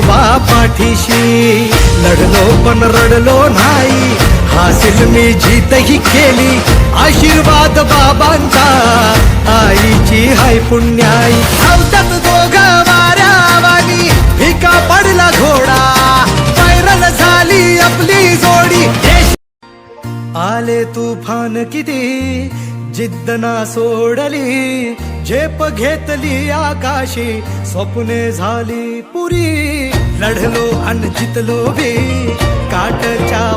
खंडोबा पाठीशी. लढलो पण रडलो नाही. हासिल मी जीतही केली. आशीर्वाद बाबांचा. आईची हाय पुण्याई. धावतात दोघ वाऱ्यावानी भिका पडला घोडा. व्हायरल झाली आपली जोडी. आले तुफान किती? जिद्द ना सोडली झेप घेतली आकाशी स्वप्ने झाली पुरी. लढलो अन जितलो बी काटच्या